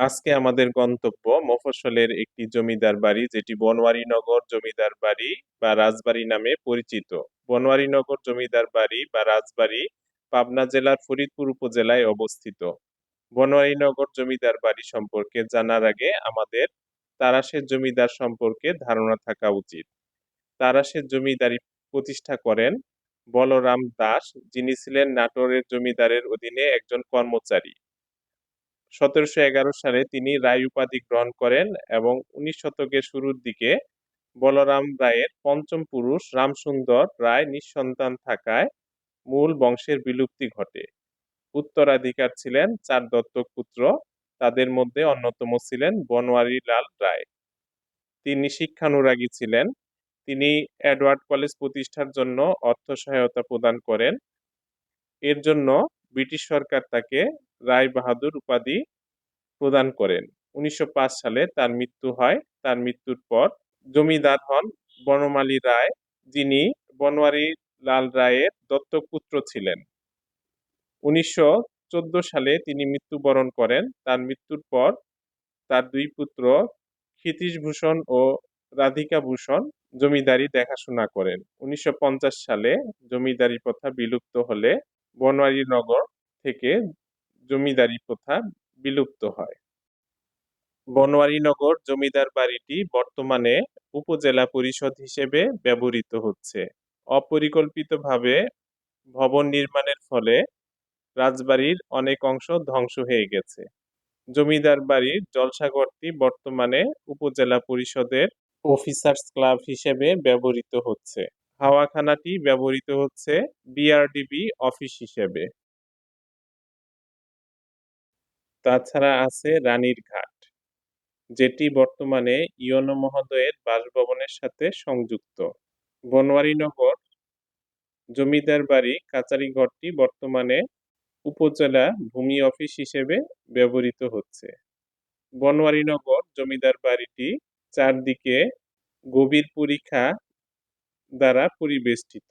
আজকে আমাদের গন্তব্য মফস্বলের একটি জমিদার বাড়ি, যেটি বনওয়ারিনগর জমিদার বাড়ি বা রাজবাড়ি নামে পরিচিত। বনওয়ারিনগর জমিদার বাড়ি বা রাজবাড়ি পাবনা জেলার ফরিদপুর উপজেলায় অবস্থিত। বনওয়ারিনগর জমিদার বাড়ি সম্পর্কে জানার আগে আমাদের তারাশের জমিদার সম্পর্কে ধারণা থাকা উচিত। তারাশের জমিদারি প্রতিষ্ঠা করেন বলরাম দাস, যিনি ছিলেন নাটোরের জমিদারের অধীনে একজন কর্মচারী। সতেরোশো এগারো সালে তিনি রায় উপাধি গ্রহণ করেন এবং উনিশ শতকের শুরুর দিকে বলরাম রায়ের পঞ্চম পুরুষ রামসুন্দর রায় নিঃসন্তান থাকায় মূল বংশের বিলুপ্তি ঘটে। উত্তরাধিকার ছিলেন চার দত্তক পুত্র, তাদের মধ্যে অন্যতম ছিলেন বনওয়ারি লাল রায়। তিনি শিক্ষানুরাগী ছিলেন। তিনি এডওয়ার্ড কলেজ প্রতিষ্ঠার জন্য অর্থ সহায়তা প্রদান করেন। এর জন্য ব্রিটিশ সরকার তাকে রায় বাহাদুর উপাধি প্রদান করেন। উনিশশো পাঁচ সালে তার মৃত্যু হয়। তার মৃত্যুর পর জমিদার হন বনমালী রায়, যিনি বনওয়ারি লাল রায়ের দত্তক পুত্র ছিলেন। উনিশশো চোদ্দ সালে তিনি মৃত্যুবরণ করেন। তার মৃত্যুর পর তার দুই পুত্র ক্ষিতীশ ভূষণ ও রাধিকা ভূষণ জমিদারি দেখাশোনা করেন। উনিশশো পঞ্চাশ সালে জমিদারি প্রথা বিলুপ্ত হলে বনওয়ারি নগর থেকে জমিদারি প্রথা বিলুপ্ত হয়। বনওয়ারিনগর জমিদার বাড়িটি বর্তমানে উপজেলা পরিষদ হিসেবে ব্যবহৃত হচ্ছে। অপরিকল্পিতভাবে ভবন নির্মাণের ফলে রাজবাড়ির অনেক অংশ ধ্বংস হয়ে গেছে। জমিদার বাড়ির জলসাঘরটি বর্তমানে উপজেলা পরিষদের অফিসার্স ক্লাব হিসেবে ব্যবহৃত হচ্ছে। হাওয়াখানাটি ব্যবহৃত হচ্ছে বিআরডিবি অফিস হিসেবে। তাছাড়া আছে রানীর ঘাট, যেটি বর্তমানে ইয়নো মহোদয়ের বাসভবনের সাথে সংযুক্ত। বনওয়ারিনগর জমিদার বাড়ি, কাচারি ঘরটি বর্তমানে উপজেলা ভূমি অফিস হিসেবে ব্যবহৃত হচ্ছে। বনওয়ারিনগর জমিদার বাড়িটি চারদিকে গভীর পরীক্ষা দ্বারা পরিবেষ্টিত।